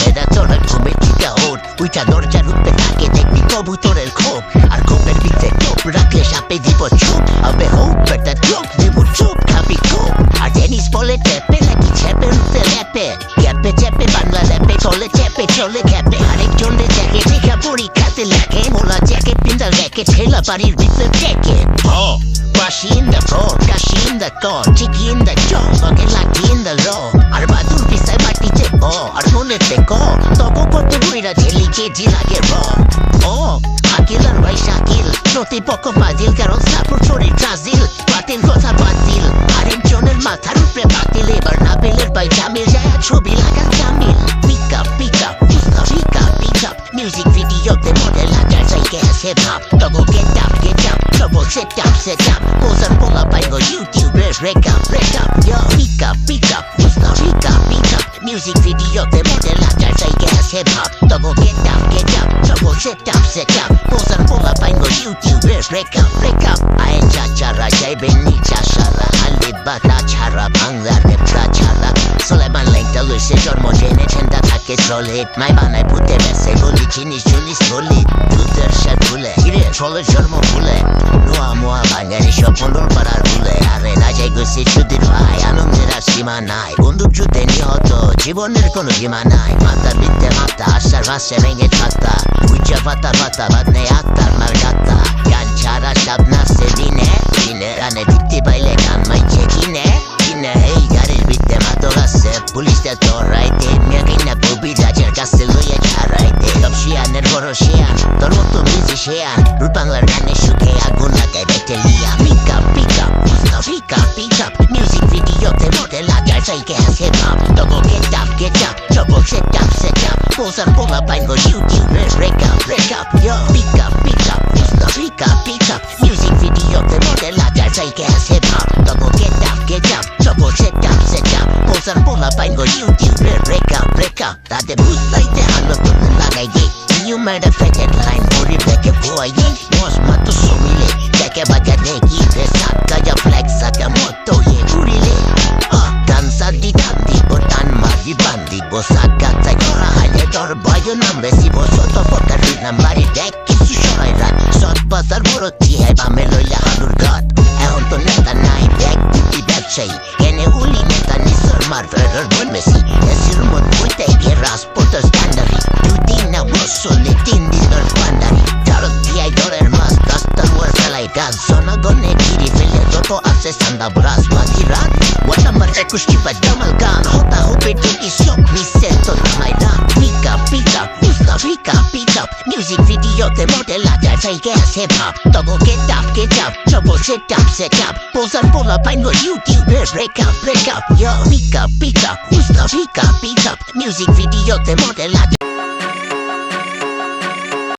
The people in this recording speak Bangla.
বেড়া তোরা ঘুমে টিকা ওর। উইটা দরজার উপরে থাকে দেখবি কবুতরের খোপ। আর খোপের ভিতরে টোপ রাখলে সাপে দিব চুপ। আবে হোপ বেটা চোখ দিব চুপ খাবি খোপ আর টেনিস বলে টেপে নাকি ছেপে উঠতে ল্যাপে। গ্যাপে চেপে বাংলা ল্যাপে চলে চেপে চলে গ্যাপে আরেকজনে দেখে দেখা পরীক্ষাতে লেখে মোলা জ্যাকেট পিন্দা রেখে ঠেলা বাড়ির ভিতরে টেকে Oh, Washi in the floor, gashi in the core, chicky in the jaw, fucking lucky in the law. KG লাগে ও আকিল আর ভাই শাকিল প্রতিপক্ষ বাদিল কারণ সাপোর্ট শরীর ব্রাজিল বাতিল কথা বাতিল আরেকজনের মাথার উপরে বাতিল এবার নাবিলের ভাই জামিল যায় ছবি লাগা Jamil pick up pick up pick up pick up music ভিডিওতে মডেল লাগার জায়গায় আছে ভাব তবু get up get up trouble set up set up Pose and pull up. I go YouTube, break up break up. Yo, pick up pick up pick up pick up. Music video gas hip hop Double get up get up Trouble set up set up Pulls and pull up I go YouTube break up break up I cha chara jai benni cha shara Ali link chara bangla repra chara Soleman লেংটা লইছে জন্ম জেনে ছেন্দা থাকে চলে মাই বানায় পুতে বেসে বলি জিনিস জুলিস বলি দুধের সে ভুলে চলে জন্ম ভুলে। নোয়া মোয়া বাঙালি স্বপ্ন পাড়ার ভুলে। আরে রাজাই গেছে সুদীর ভাই, আনন্দের আর সীমা নাই। বন্দুক যুদ্ধে নিহত, জীবনের কোনো সীমা নাই। মাথা বিদ্যে মাথা, আশার ভাষে ভেঙে থাকতা উচ্চা পাতা পাতা বাদ নেই আত্মার মার গাত্তা গান ছাড়া সাপ নাচে karajty Miarki na bubi dla ciarka styluje karajty To przyjaner horosia, to rotu bizi sieja pick up, pick up, teretelia Pika, pick up, pick up. Music video te modela, gyalsa ike has hip hop. Dogo get up, get up, trouble set up, set up. Pulsar pola pain go YouTube, break up, break up, yo. Pika, pick up, pick up. Music video te modela, gyalsa ike has hip hop. Get up trouble set up set up Pulls and pull up I go YouTube break up break up তাদের বুঝলাইতে আলো তুমি লাগাই দে You made a fake headline Puri beke boy Mos mato sumile Deke baga neki Resaka ya flex Saka moto ye Purile Ah Dansa di dandi Botan mari bandi Bosaka Tayora hale Dor bayo nambe Si bosoto Fotar Nambari dek Kisu shorai rat Sot bazar Boroti Hai Bame loya halur gat এখন তো নেতা নাই ব্যাগ দুটি ব্যবসায়ী এনে উলি Shade Tiene un limitan i sörmar för ögon med standard Du dina bussor, din dina standard Tarot, jag gör er mass, dastar vår salaikas sanda bras te modelada fake ass hip hop. Double get up, get up, trouble sit up, sit up. Pulls up, pull up, I know YouTube do. Break up, break up, yo. Pick up, pick up, gusta, pick up, pick up. Music video the model.